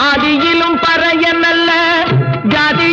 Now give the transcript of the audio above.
ஆதியிலும் பறைய நல்ல ஜாதி